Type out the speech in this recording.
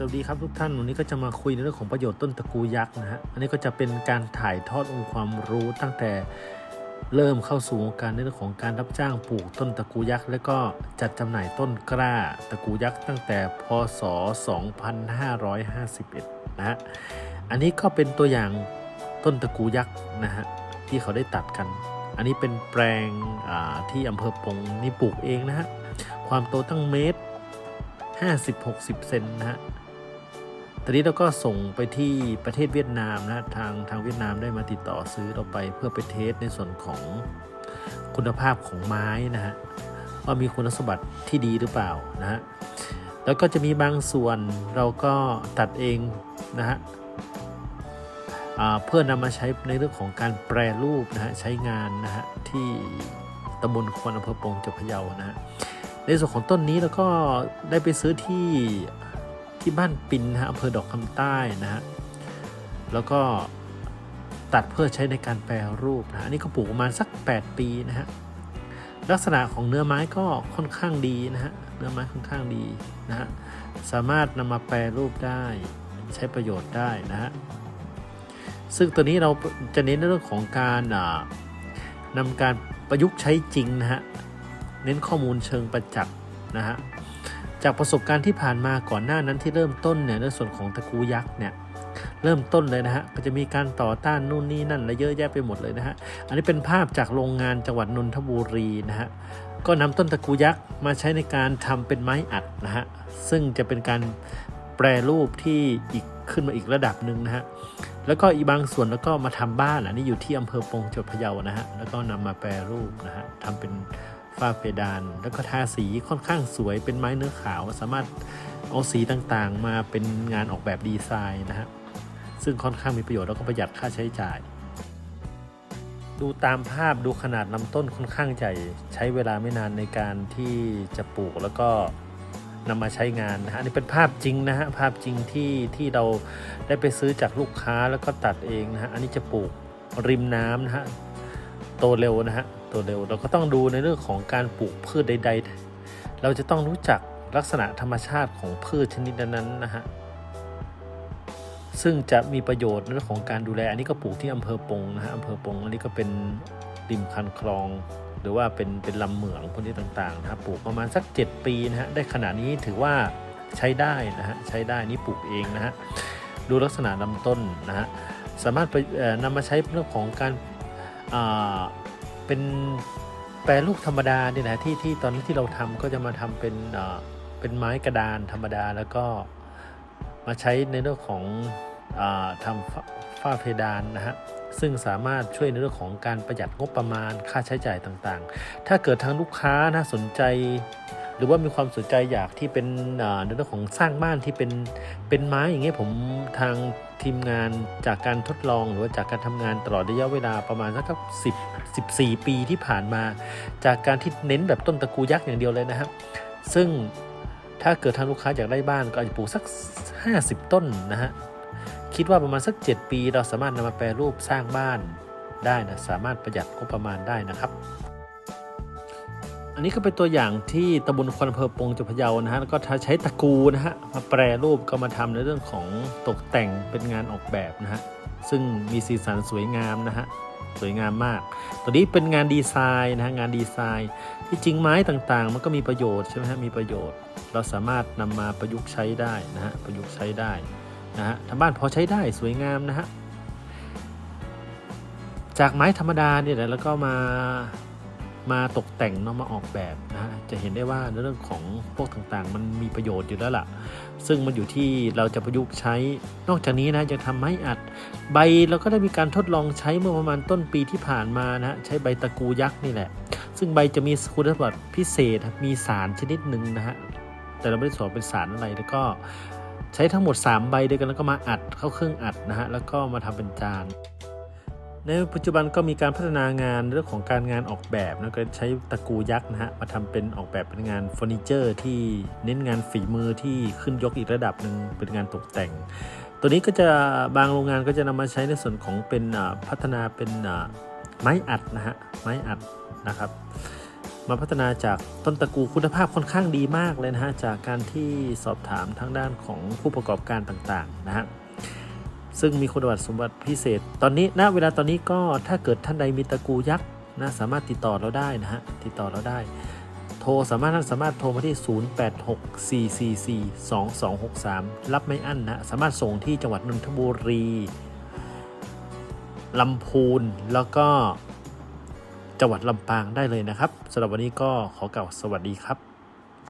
สวัสดีครับทุกท่านวันนี้ก็จะมาคุยในเรื่องของประโยชน์ต้นตระกูยักษ์นะฮะอันนี้ก็จะเป็นการถ่ายทอดองค์ความรู้ตั้งแต่เริ่มเข้าสู่วงการในเรื่องของการรับจ้างปลูกต้นตระกูยักษ์และก็จัดจำหน่ายต้นกล้าตระกูยักษ์ตั้งแต่พศ 2551 นะฮะอันนี้ก็เป็นตัวอย่างต้นตระกูยักษ์นะฮะที่เขาได้ตัดกัน อันนี้เป็นแปลงที่อำเภอปงนี่ปลูกเองนะฮะความโตตั้งเมตร50-60 เซนนะฮะ ตอนนี้เราก็ส่งไปที่ประเทศเวียดนามนะทางทางเวียดนามได้มาติดต่อซื้อเราไปเพื่อไปเทสในส่วนของคุณภาพของไม้นะฮะว่ามีคุณสมบัติที่ดีหรือเปล่านะฮะแล้วก็จะมีบางส่วนเราก็ตัดเองนะฮะเพื่อนำมาใช้ในเรื่องของการแปรรูปนะฮะใช้งานนะฮะที่ตำบลควนอำเภอปงจังหวัดพะเยานะฮะในส่วนของต้นนี้แล้วก็ได้ไปซื้อที่ ที่บ้านปินนะฮะอำเภอดอกคำใต้นะฮะแล้วก็ตัดเพื่อใช้ในการแปรรูปนะฮะอันนี้ก็ปลูกประมาณสัก 8 ปีนะฮะลักษณะของเนื้อไม้ก็ค่อนข้างดีนะฮะเนื้อไม้ค่อนข้างดีนะฮะสามารถนำมาแปรรูปได้ใช้ประโยชน์ได้นะฮะซึ่งตัวนี้เราจะเน้นในเรื่องของการนำการประยุกต์ใช้จริงนะฮะเน้นข้อมูลเชิงประจักษ์นะฮะ จากประสบการณ์ที่ผ่านมาก่อนหน้านั้นที่เริ่มต้นเนี่ยในส่วนของตะกูยักษ์เนี่ยเริ่มต้นเลยนะฮะก็จะมีการต่อต้านนู่นนี่นั่นและเยอะแยะไปหมดเลยนะฮะอันนี้เป็นภาพจากโรงงานจังหวัดนนทบุรีนะฮะก็นำต้นตะกูยักษ์มาใช้ในการทำเป็นไม้อัดนะฮะซึ่งจะเป็นการแปรรูปที่อีกขึ้นมาอีกระดับหนึ่งนะฮะแล้วก็อีกบางส่วนแล้วก็มาทำบ้านอันนี้อยู่ที่อำเภอปงจังหวัดพะเยานะฮะแล้วก็นำมาแปรรูปนะฮะทำเป็น ฝ้าเพดาน แล้วก็ทาสีค่อนข้างสวยเป็นไม้เนื้อขาว สามารถเอาสีต่างๆ มาเป็นงานออกแบบดีไซน์นะฮะซึ่งค่อนข้างมีประโยชน์แล้วก็ประหยัดค่าใช้จ่าย ดูตามภาพดูขนาดลำต้นค่อนข้างใหญ่ใช้เวลาไม่นานในการที่จะปลูกแล้วก็นำมาใช้งานนะฮะนี่เป็นภาพจริงนะฮะภาพจริงที่ที่เราได้ไปซื้อจากลูกค้าแล้วก็ตัดเองนะฮะอันนี้จะปลูกริมน้ำนะฮะ โตเร็วนะฮะโตเร็วเราก็ต้องดูในเรื่องของการปลูกพืชใด ๆ เราจะต้องรู้จักลักษณะธรรมชาติของพืชชนิดนั้นๆนะฮะซึ่งจะมีประโยชน์ในเรื่องของการดูแล อันนี้ก็ปลูกที่อำเภอปงนะฮะอำเภอปงอันนี้ก็เป็นริมคันคลอง หรือว่าเป็นเป็นลำเหมืองพวกนี้ต่างๆนะครับปลูกประมาณสัก 7 ปีนะฮะได้ขนาดนี้ถือว่าใช้ได้นะฮะใช้ได้นี่ปลูกเองนะฮะดูลักษณะลำต้นนะฮะสามารถไปเอ่อนำมาใช้เรื่องของการ เป็นแปรรูปธรรมดาเนี่ยนะที่ที่ตอนนี้ที่เราทำก็จะมาทำเป็นเป็นไม้กระดานธรรมดาแล้วก็มาใช้ในเรื่องของอทำฝฝ้าเพดานนะฮะซึ่งสามารถช่วยในเรื่องของการประหยัดงบประมาณค่าใช้จ่ายต่างๆ ถ้าเกิดทางลูกค้านะสนใจ หรือว่ามีความสนใจอยากที่เป็นในเรื่องของสร้างบ้านที่เป็นเป็นไม้อย่างเงี้ยผมทางทีมงานจากการทดลองหรือว่าจากการทำงานตลอดระยะเวลาประมาณสักสิบสิบสี่ปีที่ผ่านมา จากการที่เน้นแบบต้นตะกูยักษ์อย่างเดียวเลยนะครับ ซึ่งถ้าเกิดทางลูกค้าอยากได้บ้านก็อาจจะปลูกสัก 50 ต้นนะฮะคิดว่าประมาณสัก 7 ปี เราสามารถนำมาแปรรูปสร้างบ้านได้นะสามารถประหยัดงบประมาณได้นะครับ อันนี้ก็เป็นตัวอย่างที่ตำบลควนอำเภอปงจังหวัดพะเยานะฮะแล้วก็ใช้ตะกูนะฮะมาแปรรูปก็มาทำในเรื่องของตกแต่งเป็นงานออกแบบนะฮะซึ่งมีสีสันสวยงามนะฮะสวยงามมาก ตัวนี้เป็นงานดีไซน์นะฮะงานดีไซน์ ที่จริงไม้ต่างๆ มันก็มีประโยชน์ใช่ไหมฮะมีประโยชน์ เราสามารถนำมาประยุกต์ใช้ได้นะฮะประยุกต์ใช้ได้นะฮะทางบ้านพอใช้ได้สวยงามนะฮะจากไม้ธรรมดาเนี่ยแหละแล้วก็มา มาตกแต่งเนาะมาออกแบบนะฮะจะเห็นได้ว่าในเรื่องของพวกต่างๆ มันมีประโยชน์อยู่แล้วล่ะ ซึ่งมันอยู่ที่เราจะประยุกต์ใช้ นอกจากนี้นะยังทำไม้อัดใบเราก็ได้มีการทดลองใช้เมื่อประมาณต้นปีที่ผ่านมานะฮะใช้ใบตะกูยักษ์นี่แหละ ซึ่งใบจะมีคุณสมบัติพิเศษมีสารชนิดหนึ่งนะฮะแต่เราไม่ได้สอนเป็นสารอะไรแล้วก็ใช้ทั้งหมด 3 ใบด้วยกันแล้วก็มาอัดเข้าเครื่องอัดนะฮะแล้วก็มาทำเป็นจาน ในปัจจุบันก็มีการพัฒนางานเรื่องของการงานออกแบบนะก็ใช้ตะกูยักษ์นะฮะมาทำเป็นออกแบบเป็นงานเฟอร์นิเจอร์ที่เน้นงานฝีมือที่ขึ้นยกอีกระดับหนึ่งเป็นงานตกแต่ง ตัวนี้ก็จะบางโรงงานก็จะนำมาใช้ในส่วนของเป็นอ่าพัฒนาเป็นอ่าไม้อัดนะฮะไม้อัดนะครับมาพัฒนาจากต้นตะกูคุณภาพค่อนข้างดีมากเลยนะฮะจากการที่สอบถามทางด้านของผู้ประกอบการต่างๆนะฮะ ซึ่งมีคุณสมบัติพิเศษ ตอนนี้ณเวลาตอนนี้ก็ถ้าเกิดท่านใดมีตะกูยักษ์นะสามารถติดต่อเราได้นะฮะติดต่อเราได้ โทรสามารถท่านสามารถโทรมาที่ 0864442263 รับไม่อั้นนะสามารถส่งที่จังหวัดนนทบุรีลำพูนแล้วก็จังหวัดลำปางได้เลยนะครับสำหรับวันนี้ก็ขอกล่าวสวัสดีครับ